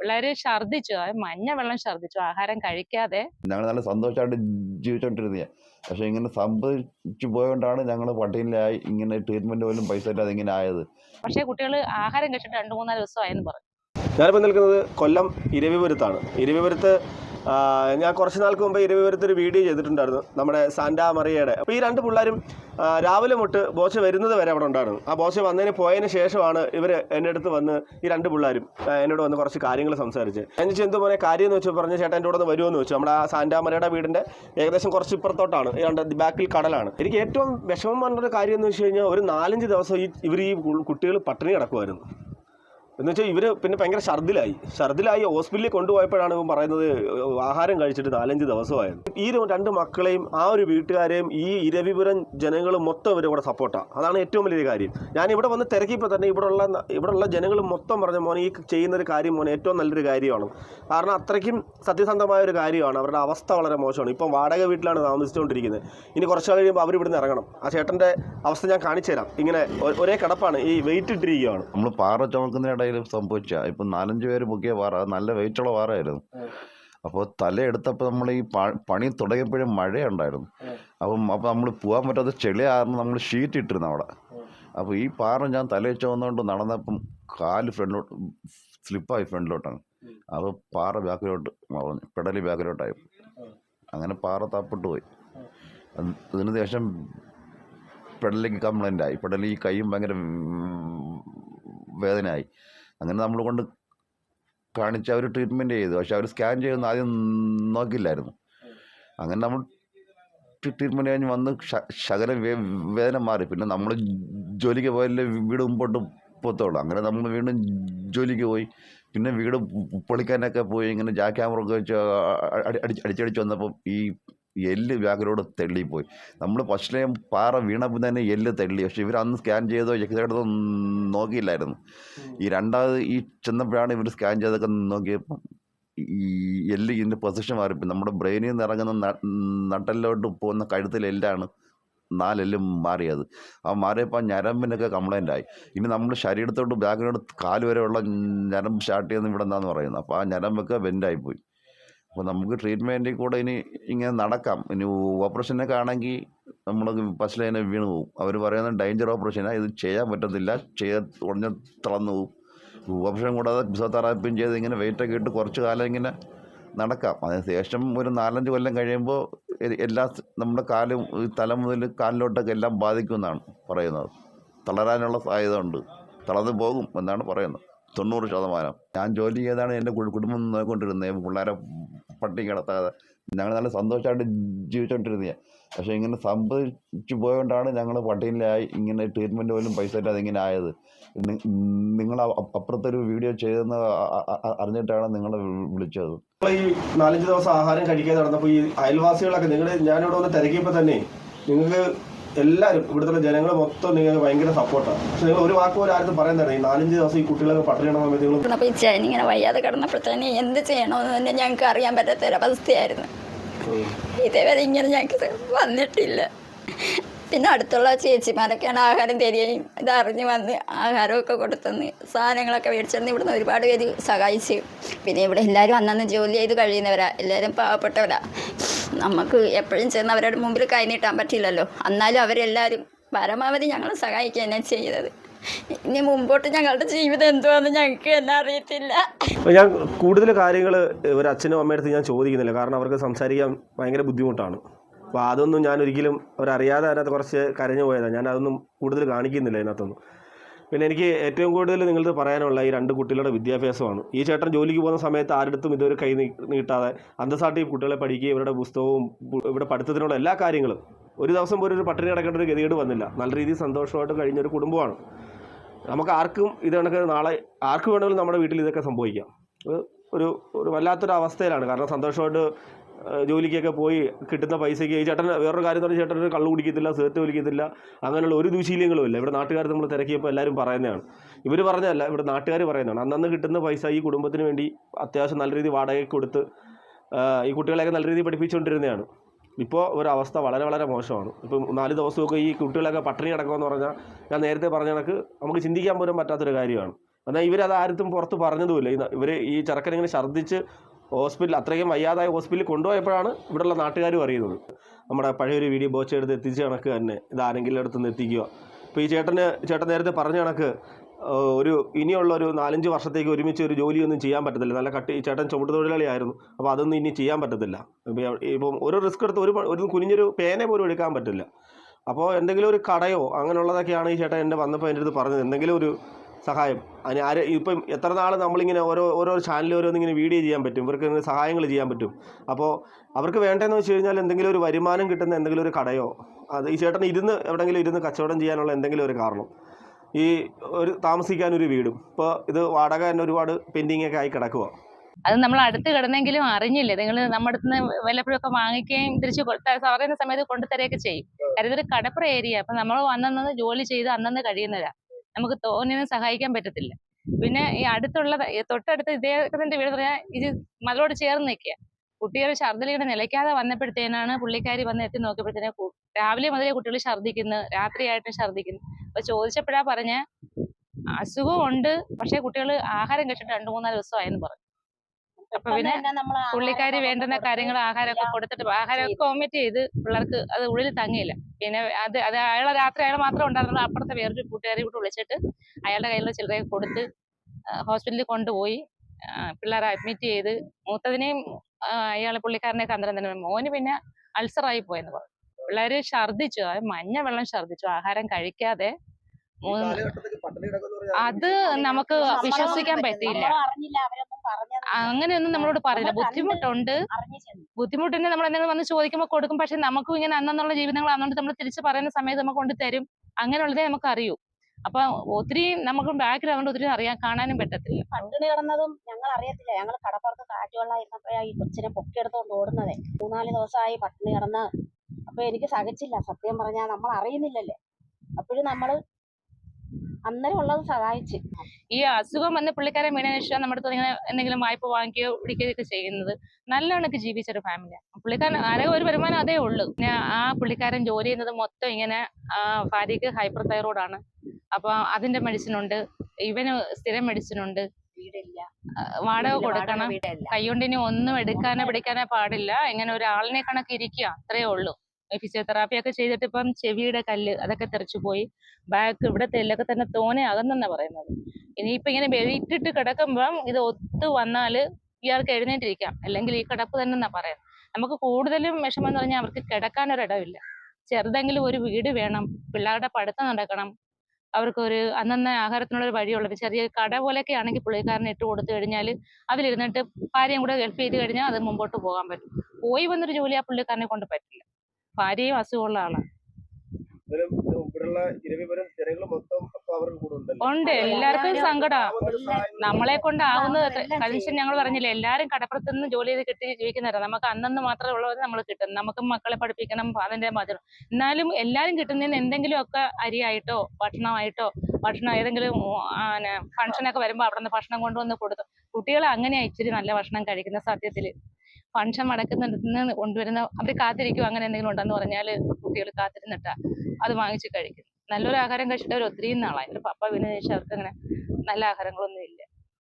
പിള്ളേര് ഛർദ്ദിച്ചു. മഞ്ഞ വെള്ളം ഛർദ്ദിച്ചു. ആഹാരം കഴിക്കാതെ. ഞങ്ങൾ നല്ല സന്തോഷമായിട്ട് ജീവിച്ചോണ്ടിരുന്നത് പക്ഷെ ഇങ്ങനെ സംഭവിച്ചു പോയോണ്ടാണ് ഞങ്ങൾ പട്ടിണിയിലായി. ഇങ്ങനെ ട്രീറ്റ്മെന്റ് പോലും പൈസ ഇല്ലാതെ ഇങ്ങനെ ആയത്. പക്ഷേ കുട്ടികൾ ആഹാരം കഴിച്ചിട്ട് രണ്ടു മൂന്നാൽ ദിവസമായെന്ന് പറഞ്ഞു. ഞാനിപ്പോൾ നിൽക്കുന്നത് കൊല്ലം ഇരവിപുരത്താണ്. ഇരവിപുരത്ത് ഞാൻ കുറച്ച് നാൾക്ക് മുമ്പ് ഇരവിപുരത്ത് ഒരു വീഡിയോ ചെയ്തിട്ടുണ്ടായിരുന്നു നമ്മുടെ സാന്റ മറിയയുടെ. അപ്പോൾ ഈ രണ്ട് പിള്ളേരും രാവിലെ മുട്ട് ബോച്ച വരുന്നത് വരെ അവിടെ ഉണ്ടായിരുന്നു. ആ ബോച്ച വന്നതിന് പോയതിന് ശേഷമാണ് ഇവർ എന്റെ അടുത്ത് വന്ന് ഈ രണ്ട് പിള്ളേരും എന്നോട് വന്ന് കുറച്ച് കാര്യങ്ങൾ സംസാരിച്ച്. ഞാൻ എന്തോ മോനെ കാര്യം എന്ന് വെച്ചാൽ പറഞ്ഞ് ചേട്ടൻ എന്റെ കൂടെ ഒന്ന് വരുമെന്ന് വെച്ചു നമ്മുടെ ആ സാന്റ മറിയയുടെ വീടിന്റെ ഏകദേശം കുറച്ച് ഇപ്പുറത്തോട്ടാണ്. രണ്ട് ബാക്കിൽ കടലാണ്. എനിക്ക് ഏറ്റവും വിഷമം പറഞ്ഞൊരു കാര്യം എന്ന് വെച്ച് കഴിഞ്ഞാൽ ഒരു നാലഞ്ച് ദിവസം ഈ ഇവർ ഈ കുട്ടികൾ പട്ടിണി കിടക്കുമായിരുന്നു എന്ന് വെച്ചാൽ ഇവർ പിന്നെ ഭയങ്കര ഛർദിലായി. ഛർദിലായി ഹോസ്പിറ്റലിൽ കൊണ്ടുപോയപ്പോഴാണ് ഇവൻ പറയുന്നത് ആഹാരം കഴിച്ചിട്ട് നാലഞ്ച് ദിവസമായത് ഈ രണ്ട് മക്കളെയും ആ ഒരു വീട്ടുകാരെയും ഈ ഇരവിപുരം ജനങ്ങൾ മൊത്തം ഇവർ ഇവിടെ സപ്പോർട്ടാണ് അതാണ് ഏറ്റവും വലിയൊരു കാര്യം. ഞാൻ ഇവിടെ വന്ന് തിരക്കിയപ്പോൾ തന്നെ ഇവിടെയുള്ള ഇവിടെയുള്ള ഇവിടെ ജനങ്ങൾ മൊത്തം പറഞ്ഞ മോനെ ഈ ചെയ്യുന്ന ഒരു കാര്യം മോനെ ഏറ്റവും നല്ലൊരു കാര്യമാണ്. കാരണം അത്രയ്ക്കും സത്യസന്ധമായ ഒരു കാര്യമാണ്. അവരുടെ അവസ്ഥ വളരെ മോശമാണ്. ഇപ്പം വാടക വീട്ടിലാണ് താമസിച്ചുകൊണ്ടിരിക്കുന്നത്. ഇനി കുറച്ച് കഴിയുമ്പോൾ അവർ ഇവിടുന്ന് ഇറങ്ങണം. ആ ചേട്ടന്റെ അവസ്ഥ ഞാൻ കാണിച്ചു തരാം ഇങ്ങനെ ഒരേ കിടപ്പാണ്. ഈ വെയിറ്റ് ഇട്ടിരിക്കുകയാണ്. നമ്മൾ പാറ ചുമക്കുന്നതിനിടയിൽ സംഭവിച്ച. ഇപ്പം നാലഞ്ച് പേര് പൊക്കിയ പാറ നല്ല വെയിറ്റുള്ള പാറയായിരുന്നു അപ്പോൾ തലയെടുത്തപ്പോൾ നമ്മൾ ഈ പണി തുടങ്ങിയപ്പോഴും മഴയുണ്ടായിരുന്നു. അപ്പം അപ്പോൾ നമ്മൾ പോകാൻ പറ്റാത്ത ചെളി കാരണം നമ്മൾ ഷീറ്റ് ഇട്ടിരുന്നു അവിടെ. അപ്പോൾ ഈ പാറ ഞാൻ തലയിൽ വന്നുകൊണ്ട് നടന്നപ്പം കാൽ ഫ്രണ്ടിലോട്ട് സ്ലിപ്പായി ഫ്രണ്ടിലോട്ടാണ്. അപ്പോൾ പാറ ബാക്കിലോട്ട് മറഞ്ഞു. പെടലി ബാക്കിലോട്ടായി. അങ്ങനെ പാറ താപ്പിട്ട് പോയി. അതിന് ശേഷം പെടലിക്ക് കംപ്ലൈന്റ് ആയി പെടലി കൈയും ഭയങ്കര വേദനയായി. അങ്ങനെ നമ്മൾ കൊണ്ട് കാണിച്ച് അവർ ട്രീറ്റ്മെന്റ് ചെയ്തു. പക്ഷെ അവർ സ്കാൻ ചെയ്യുന്ന ആദ്യം നോക്കില്ലായിരുന്നു. അങ്ങനെ നമ്മൾ ട്രീറ്റ്മെന്റ് കഴിഞ്ഞ് വന്ന് ശകല വേദന മാറി. പിന്നെ നമ്മൾ ജോലിക്ക് പോയല്ലേ വീട് മുമ്പോട്ട് പോത്തോളൂ അങ്ങനെ നമ്മൾ വീണ്ടും ജോലിക്ക് പോയി. പിന്നെ വീട് പൊളിക്കാനൊക്കെ പോയി. ഇങ്ങനെ ജാ ക്യാമറ ഒക്കെ വെച്ച് അടി- അടിച്ച് അടിച്ചടിച്ച് വന്നപ്പം ഈ എല്ല് ബാക്കിലോട് തെള്ളിപ്പോയി. നമ്മൾ പശ്ചിമ പാറ വീണപ്പോൾ തന്നെ എല്ല് തെള്ളി. പക്ഷെ ഇവർ അന്ന് സ്കാൻ ചെയ്തോ ചെയ്തോ നോക്കിയില്ലായിരുന്നു. ഈ രണ്ടാമത് ഈ ചെന്നപ്പോഴാണ് ഇവർ സ്കാൻ ചെയ്തൊക്കെ നോക്കിയപ്പം ഈ എല്ല് ഇതിന്റെ പൊസിഷൻ മാറിപ്പോയി. നമ്മുടെ ബ്രെയിനിൽ നിന്ന് ഇറങ്ങുന്ന നട്ടലിലോട്ട് പോകുന്ന കഴുത്തിൽ എല്ലാണ് നാലെല്ലും മാറിയത്. ആ മാറിയപ്പോൾ ഞരമ്പിനൊക്കെ കംപ്ലൈന്റ് ആയി. ഇനി നമ്മൾ ശരീരത്തോട്ട് ബാക്കിലോട്ട് കാൽ വരെയുള്ള ഞരമ്പ് സ്റ്റാർട്ട് ചെയ്യുന്ന ഇവിടെ എന്താണെന്ന് പറയുന്നത് അപ്പോൾ ആ ഞരമ്പൊക്കെ ബെൻഡായിപ്പോയി അപ്പോൾ നമുക്ക് ട്രീറ്റ്മെന്റിൽ കൂടെ ഇനി ഇങ്ങനെ നടക്കാം. ഇനി ഓപ്പറേഷനൊക്കെ ആണെങ്കിൽ നമ്മൾ ഫസ്റ്റ് ലൈനെ വീണ് പോകും അവർ പറയുന്നത് ഡേഞ്ചർ ഓപ്പറേഷനാണ് ഇത് ചെയ്യാൻ പറ്റത്തില്ല. ചെയ്ത് ഉടനെ തളർന്നു പോകും ഓപ്പറേഷൻ കൂടാതെ ഫിസിയോതെറാപ്പിയും ചെയ്ത് ഇങ്ങനെ വെയിറ്റൊക്കെ ഇട്ട് കുറച്ച് കാലം ഇങ്ങനെ നടക്കാം. അതിന് ശേഷം ഒരു നാലഞ്ച് കൊല്ലം കഴിയുമ്പോൾ എല്ലാ നമ്മുടെ കാലും തല മുതൽ കാലിലോട്ടൊക്കെ എല്ലാം ബാധിക്കുമെന്നാണ് പറയുന്നത്. തളരാനുള്ള സാധ്യത ഉണ്ട് തളർന്നു പോകും എന്നാണ് പറയുന്നത്. തൊണ്ണൂറ് ശതമാനം. ഞാൻ ജോലി ചെയ്താണ് എന്റെ കുടുംബം നോക്കിക്കൊണ്ടിരുന്നത്. പിള്ളേരെ പട്ടി കിടത്താതെ. ഞങ്ങൾ നല്ല സന്തോഷമായിട്ട് ജീവിച്ചോണ്ടിരുന്നത് പക്ഷേ ഇങ്ങനെ സംഭവിച്ചു പോയതുകൊണ്ടാണ് ഞങ്ങൾ പട്ടീനിലായി ഇങ്ങനെ ട്രീറ്റ്മെന്റ് പോലും പൈസ ഇല്ലാതെ ഇങ്ങനെ ആയത്. നിങ്ങൾ അപ്പുറത്തൊരു വീഡിയോ ചെയ്തെന്ന് അറിഞ്ഞിട്ടാണ് നിങ്ങളെ വിളിച്ചത്. ഈ നാലഞ്ച് ദിവസം ആഹാരം കഴിക്കാതെ നടന്നപ്പോൾ ഈ അയൽവാസികളൊക്കെ നിങ്ങൾ ഞാനിവിടെ വന്ന് തിരക്കിയപ്പോൾ തന്നെ നിങ്ങൾക്ക് എല്ലാവരും ഇവിടുത്തെ ജനങ്ങൾ മൊത്തം നിങ്ങൾക്ക് ഭയങ്കര സപ്പോർട്ടാണ് പക്ഷെ നിങ്ങൾ ഒരു വാക്ക് പോലും ആരും പറയാൻ തരണം ഈ നാലഞ്ച് ദിവസം ഈ കുട്ടികളൊക്കെ പട്ടിണി കിടന്ന സമയത്ത് നിങ്ങൾ അപ്പോൾ ഈ ഇങ്ങനെ വയ്യാതെ കിടന്നപ്പോഴത്തേന് എന്ത് ചെയ്യണമെന്ന് തന്നെ ഞങ്ങൾക്ക് അറിയാൻ പറ്റാത്ത ഒരവസ്ഥയായിരുന്നു ഇതേവരെ ഇങ്ങനെ ഞങ്ങൾക്ക് വന്നിട്ടില്ല. പിന്നെ അടുത്തുള്ള ചേച്ചിമാരൊക്കെയാണ് ആഹാരം തരികയും ഇതറിഞ്ഞ് വന്ന് ആഹാരമൊക്കെ കൊടുത്തെന്ന് സാധനങ്ങളൊക്കെ മേടിച്ചെന്ന് ഇവിടുന്ന് ഒരുപാട് പേര് സഹായിച്ചു. പിന്നെ ഇവിടെ എല്ലാവരും അന്നന്ന് ജോലി ചെയ്ത് കഴിയുന്നവരാ. എല്ലാവരും പാവപ്പെട്ടവരാ. നമുക്ക് എപ്പോഴും ചെന്ന് അവരുടെ മുമ്പിൽ കൈ നീട്ടാൻ പറ്റില്ലല്ലോ. എന്നാലും അവരെല്ലാവരും പരമാവധി ഞങ്ങളെ സഹായിക്കുക തന്നെ ചെയ്തത്. ഇനി മുമ്പോട്ട് ഞങ്ങളുടെ ജീവിതം എന്തുവാന്ന് ഞങ്ങൾക്ക് തന്നെ അറിയത്തില്ല. ഞാൻ കൂടുതൽ കാര്യങ്ങൾ ഒരു അച്ഛനും അമ്മയുടെ അടുത്ത് ഞാൻ ചോദിക്കുന്നില്ല. കാരണം അവർക്ക് സംസാരിക്കാൻ ഭയങ്കര ബുദ്ധിമുട്ടാണ്. അപ്പോൾ അതൊന്നും ഞാൻ ഒരിക്കലും അവരറിയാതെ അതിനകത്ത് കുറച്ച് കരഞ്ഞു പോയതാണ് ഞാൻ അതൊന്നും കൂടുതൽ കാണിക്കുന്നില്ല അതിനകത്തൊന്നും പിന്നെ എനിക്ക് ഏറ്റവും കൂടുതൽ നിങ്ങളത് പറയാനുള്ള ഈ രണ്ട് കുട്ടികളുടെ വിദ്യാഭ്യാസമാണ്. ഈ ചേട്ടൻ ജോലിക്ക് പോകുന്ന സമയത്ത് ആരുടെടുത്തും ഇതൊരു കൈ നീട്ടാതെ അന്തസ്സാട്ടി കുട്ടികളെ പഠിക്കുകയും ഇവരുടെ പുസ്തകവും ഇവിടെ പഠിത്തത്തിനുള്ള എല്ലാ കാര്യങ്ങളും ഒരു ദിവസം പോലും ഒരു പട്ടിണി കിടക്കേണ്ട ഒരു ഗതികേട് വന്നില്ല. നല്ല രീതിയിൽ സന്തോഷമായിട്ട് കഴിഞ്ഞ ഒരു കുടുംബമാണ്. നമുക്ക് ആർക്കും ഇത് കണക്ക് നാളെ ആർക്ക് വേണമെങ്കിലും നമ്മുടെ വീട്ടിൽ ഇതൊക്കെ സംഭവിക്കാം. ഒരു ഒരു വല്ലാത്തൊരു അവസ്ഥയിലാണ് കാരണം സന്തോഷമായിട്ട് ജോലിക്കൊക്കെ പോയി കിട്ടുന്ന പൈസയ്ക്ക് ഈ ചേട്ടൻ വേറൊരു കാര്യം പറഞ്ഞാൽ ചേട്ടൻ കള്ളു കുടിക്കത്തില്ല സേർട്ട് വലിക്കത്തില്ല അങ്ങനെയുള്ള ഒരു ദുശീലങ്ങളും ഇല്ല. ഇവിടെ നാട്ടുകാർ നമ്മൾ തിരക്കിയപ്പോൾ എല്ലാവരും പറയുന്നതാണ്. ഇവർ പറഞ്ഞതല്ല ഇവിടെ നാട്ടുകാർ പറയുന്നതാണ്. അന്നന്ന് കിട്ടുന്ന പൈസ ഈ കുടുംബത്തിന് വേണ്ടി അത്യാവശ്യം നല്ല രീതിയിൽ വാടകയ്ക്ക് കൊടുത്ത് ഈ കുട്ടികളെയൊക്കെ നല്ല രീതിയിൽ പഠിപ്പിച്ചുകൊണ്ടിരുന്നതാണ്. ഇപ്പോൾ ഒരവസ്ഥ വളരെ വളരെ മോശമാണ്. ഇപ്പം നാല് ദിവസമൊക്കെ ഈ കുട്ടികളൊക്കെ പട്ടിണി കിടക്കുമെന്ന് പറഞ്ഞാൽ ഞാൻ നേരത്തെ പറഞ്ഞ കണക്ക് നമുക്ക് ചിന്തിക്കാൻ പോലും പറ്റാത്തൊരു കാര്യമാണ്. എന്നാൽ ഇവരത് ആരും പുറത്ത് പറഞ്ഞതുമില്ല. ഇവർ ഈ ചെറുക്കനിങ്ങനെ ഛർദ്ദിച്ച് ഹോസ്പിറ്റലിൽ അത്രയും വയ്യാതായ ഹോസ്പിറ്റലിൽ കൊണ്ടുപോയപ്പോഴാണ് ഇവിടെയുള്ള നാട്ടുകാരും അറിയുന്നത്. നമ്മുടെ പഴയൊരു വീഡിയോ ബോച്ച് എടുത്ത് എത്തിച്ച കണക്ക് തന്നെ. ഇതാരെങ്കിലും ആരെങ്കിലും അടുത്തുനിന്ന് എത്തിക്കുക ഇപ്പോൾ ഈ ചേട്ടന് ചേട്ടൻ നേരത്തെ പറഞ്ഞ കണക്ക് ഒരു ഇനിയുള്ള ഒരു നാലഞ്ച് വർഷത്തേക്ക് ഒരുമിച്ച് ഒരു ജോലിയൊന്നും ചെയ്യാൻ പറ്റത്തില്ല. നല്ല കട്ടി ചേട്ടൻ ചുമട്ട് തൊഴിലാളിയായിരുന്നു അപ്പോൾ അതൊന്നും ഇനി ചെയ്യാൻ പറ്റത്തില്ല. ഇപ്പം ഒരു റിസ്ക് എടുത്ത് ഒരു ഒരു കുനിഞ്ഞൊരു പേന പോലും എടുക്കാൻ പറ്റില്ല. അപ്പോൾ എന്തെങ്കിലും ഒരു കടയോ അങ്ങനെയുള്ളതൊക്കെയാണ് ഈ ചേട്ടൻ എന്റെ വന്നപ്പോൾ എന്റെ അടുത്ത് പറഞ്ഞത്. എന്തെങ്കിലും ഒരു സഹായം. അതിന് ആര് ഇപ്പം എത്ര നാൾ നമ്മളിങ്ങനെ ഓരോ ഓരോ ചാനൽ ഓരോന്നിങ്ങനെ വീഡിയോ ചെയ്യാൻ പറ്റും. ഇവർക്ക് ഇങ്ങനെ സഹായങ്ങൾ ചെയ്യാൻ പറ്റും. അപ്പോൾ അവർക്ക് വേണ്ടതെന്ന് വെച്ച് കഴിഞ്ഞാൽ എന്തെങ്കിലും ഒരു വരുമാനം കിട്ടുന്ന എന്തെങ്കിലും ഒരു കടയോ അത് ഈ ചേട്ടൻ ഇരുന്ന് എവിടെയെങ്കിലും ഇരുന്ന് കച്ചവടം ചെയ്യാനുള്ള എന്തെങ്കിലും ഒരു കാരണം. ഈ ഒരു താമസിക്കാൻ ഒരു വീടും. ഇപ്പോൾ ഇത് വാടക തന്നെ ഒരുപാട് പെൻഡിങ് ഒക്കെ ആയി കിടക്കുക അത് നമ്മൾ അടുത്ത് കിടന്നെങ്കിലും അറിഞ്ഞില്ലേ? നിങ്ങൾ നമ്മുടെ അടുത്ത് നിന്ന് വല്ലപ്പോഴൊക്കെ വാങ്ങിക്കുകയും തിരിച്ച് പറയുന്ന സമയത്ത് കൊണ്ടുതരികയൊക്കെ ചെയ്യും. കാര്യം ഇതൊരു കടപ്പുറ ഏരിയ അപ്പൊ നമ്മൾ അന്നന്ന് ജോലി ചെയ്ത് അന്നന്ന് കഴിയുന്നവരാ. നമുക്ക് തോന്നിയത് സഹായിക്കാൻ പറ്റത്തില്ല. പിന്നെ ഈ അടുത്തുള്ള തൊട്ടടുത്ത് ഇദ്ദേഹത്തിന്റെ വീട് പറയാ ഇത് മലയോട് ചേർന്ന് നിൽക്കുക. കുട്ടികൾ ഛർദ്ദിലിങ്ങനെ നിലയ്ക്കാതെ വന്നപ്പോഴത്തേനാണ് പുള്ളിക്കാരി വന്ന് എത്തി നോക്കിയപ്പോഴത്തേനെ രാവിലെ മുതലേ കുട്ടികൾ ഛർദ്ദിക്കുന്നു രാത്രിയായിട്ടും ഛർദ്ദിക്കുന്നു. അപ്പൊ ചോദിച്ചപ്പോഴാ പറഞ്ഞ അസുഖം ഉണ്ട് പക്ഷെ കുട്ടികൾ ആഹാരം കഴിച്ചിട്ട് രണ്ടു മൂന്നാൽ ദിവസമായെന്ന് പറഞ്ഞു. അപ്പൊ പിന്നെ പുള്ളിക്കാരി വേണ്ടുന്ന കാര്യങ്ങൾ ആഹാരമൊക്കെ കൊടുത്തിട്ട് ആഹാരമൊക്കെ വോമിറ്റ് ചെയ്ത് പിള്ളേർക്ക് അത് ഉള്ളിൽ തങ്ങിയില്ല. പിന്നെ അത് അത് അയാളെ രാത്രി അയാൾ മാത്രം ഉണ്ടായിരുന്നുള്ളൂ. അപ്പുറത്തെ വേറൊരു കൂട്ടുകാരി കൂടെ വിളിച്ചിട്ട് അയാളുടെ കയ്യിലുള്ള ചില്ലറയൊക്കെ കൊടുത്ത് ഹോസ്പിറ്റലിൽ കൊണ്ടുപോയി പിള്ളേരെ അഡ്മിറ്റ് ചെയ്ത് മൂത്തതിനെയും അയാൾ പുള്ളിക്കാരനെയൊക്കെ അന്തരം തന്നെ മോന് പിന്നെ അൾസറായി പോയെന്ന് പറഞ്ഞു. പിള്ളേര് ഛർദ്ദിച്ചു. മഞ്ഞ വെള്ളം ഛർദ്ദിച്ചു. ആഹാരം കഴിക്കാതെ മൂന്ന് അത് നമുക്ക് വിശ്വസിക്കാൻ പറ്റിയില്ല. അറിഞ്ഞില്ല. അവരൊന്നും പറഞ്ഞത് അങ്ങനെയൊന്നും നമ്മളോട് പറയില്ല. ബുദ്ധിമുട്ടുണ്ട്. ബുദ്ധിമുട്ടുണ്ട് നമ്മൾ എന്തെങ്കിലും വന്ന് ചോദിക്കുമ്പോൾ കൊടുക്കും. പക്ഷെ നമുക്കും ഇങ്ങനെ അന്നെന്നുള്ള ജീവിതങ്ങൾ അതുകൊണ്ട് നമ്മൾ തിരിച്ചു പറയുന്ന സമയത്ത് നമുക്ക് കൊണ്ട് തരും. അങ്ങനെയുള്ളതേ നമുക്ക് അറിയൂ അപ്പൊ ഒത്തിരി നമുക്ക് ബാക്കിൽ അതുകൊണ്ട് ഒത്തിരി അറിയാൻ കാണാനും പറ്റത്തില്ല. പട്ടിണി കിടന്നതും ഞങ്ങൾ അറിയത്തില്ല. ഞങ്ങൾ കടപ്പുറത്ത് കാറ്റുവെള്ളമായിരുന്നപ്പോഴാ ഈ കൊച്ചിനെ പൊക്കിയെടുത്തോണ്ട് ഓടുന്നതേ. മൂന്നാൽ ദിവസമായി പട്ടിണി കിടന്ന്. അപ്പൊ എനിക്ക് സഹിച്ചില്ല. സത്യം പറഞ്ഞാൽ നമ്മൾ അറിയുന്നില്ലല്ലേ. അപ്പോഴും നമ്മൾ അന്നേരം ഉള്ളത് സഹായിച്ച്. ഈ അസുഖം വന്ന് പുള്ളിക്കാരെ വീണതിന് ശേഷം നമ്മുടെ അടുത്ത് ഇങ്ങനെ എന്തെങ്കിലും വായ്പ വാങ്ങിക്കുകയോ പിടിക്കുകയൊക്കെ ചെയ്യുന്നത് നല്ല കണക്ക് ജീവിച്ചൊരു ഫാമിലിയാണ് പുള്ളിക്കാരൻ ആകെ ഒരു വരുമാനം അതേ ഉള്ളൂ. പിന്നെ ആ പുള്ളിക്കാരൻ ജോലി ചെയ്യുന്നത് മൊത്തം ഇങ്ങനെ ആ ഭാര്യയ്ക്ക് ഹൈപ്പർ ആണ്. അപ്പൊ അതിന്റെ മെഡിസിൻ ഉണ്ട്. ഇവന് സ്ഥിരം മെഡിസിൻ ഉണ്ട്. വീടില്ല. വാടക കൊടുക്കണം. കൈകൊണ്ടിനി ഒന്നും എടുക്കാനോ പിടിക്കാനോ പാടില്ല. ഇങ്ങനെ ഒരാളിനെ കണക്ക് ഇരിക്കുക അത്രേ ഉള്ളൂ. ഫിസിയോതെറാപ്പി ഒക്കെ ചെയ്തിട്ട് ഇപ്പം ചെവിയുടെ കല്ല് അതൊക്കെ തെറിച്ചു പോയി. ബാക്ക് ഇവിടെ തെല്ലൊക്കെ തന്നെ തോനെ അകന്നെന്നാ പറയുന്നത്. ഇനിയിപ്പോ ഇങ്ങനെ വെയിറ്റിട്ട് കിടക്കുമ്പം ഇത് ഒത്തു വന്നാൽ ഇയാൾക്ക് എഴുന്നേറ്റിരിക്കാം. അല്ലെങ്കിൽ ഈ കിടപ്പ് തന്നെ എന്നാ പറയാം നമുക്ക് കൂടുതലും വിഷമം എന്ന് പറഞ്ഞാൽ അവർക്ക് കിടക്കാനൊരിടമില്ല ചെറുതെങ്കിലും ഒരു വീട് വേണം. പിള്ളേരുടെ പഠിത്തം നടക്കണം. അവർക്ക് ഒരു അന്നന്ന ആഹാരത്തിനുള്ള ഒരു വഴിയുള്ളത് ചെറിയ കട പോലെയൊക്കെ ആണെങ്കിൽ പുള്ളിക്കാരനെ ഇട്ട് കൊടുത്തു കഴിഞ്ഞാൽ അതിലിരുന്നിട്ട് ഭാര്യയും കൂടെ ഹെൽപ്പ് ചെയ്ത് കഴിഞ്ഞാൽ അത് മുമ്പോട്ട് പോകാൻ പറ്റും. പോയി വന്നൊരു ജോലി ആ പുള്ളിക്കാരനെ കൊണ്ട് പറ്റില്ല. ഭാര്യയും അസുഖമുള്ള ആളാണ് ഉണ്ട്. എല്ലാവർക്കും സങ്കടം. നമ്മളെ കൊണ്ടാവുന്നത് ആ, എല്ലാം കലീഷൻ ഞങ്ങൾ പറഞ്ഞില്ലേ എല്ലാരും കടപ്പുറത്ത് നിന്ന് ജോലി ചെയ്ത് കിട്ടി ജീവിക്കുന്നവരാ. നമുക്ക് അന്നന്ന് മാത്രമേ ഉള്ളവർ നമ്മൾ കിട്ടും. നമുക്ക് മക്കളെ പഠിപ്പിക്കണം അതിന്റെ മാത്രം എന്നാലും എല്ലാരും കിട്ടുന്നതിന് എന്തെങ്കിലും ഒക്കെ അരിയായിട്ടോ ഭക്ഷണമായിട്ടോ ഭക്ഷണം ഏതെങ്കിലും ഫംഗ്ഷനൊക്കെ വരുമ്പോൾ അവിടെ നിന്ന് ഭക്ഷണം കൊണ്ടുവന്ന് കൊടുത്തു കുട്ടികൾ അങ്ങനെയാ ഇച്ചിരി നല്ല ഭക്ഷണം കഴിക്കുന്ന സത്യത്തിൽ. ഫംഗ്ഷൻ നടക്കുന്നിടത്തുനിന്ന് കൊണ്ടുവരുന്ന അവർ കാത്തിരിക്കും അങ്ങനെ എന്തെങ്കിലും ഉണ്ടെന്ന് പറഞ്ഞാൽ കുട്ടികൾ കാത്തിരുന്നിട്ടാ അത് വാങ്ങിച്ച് കഴിക്കും. നല്ലൊരു ആഹാരം കഴിച്ചിട്ട് അവർ ഒത്തിരി നാളായി പപ്പ വീണ ശേഷം അവർക്ക് അങ്ങനെ നല്ല ആഹാരങ്ങളൊന്നും ഇല്ല.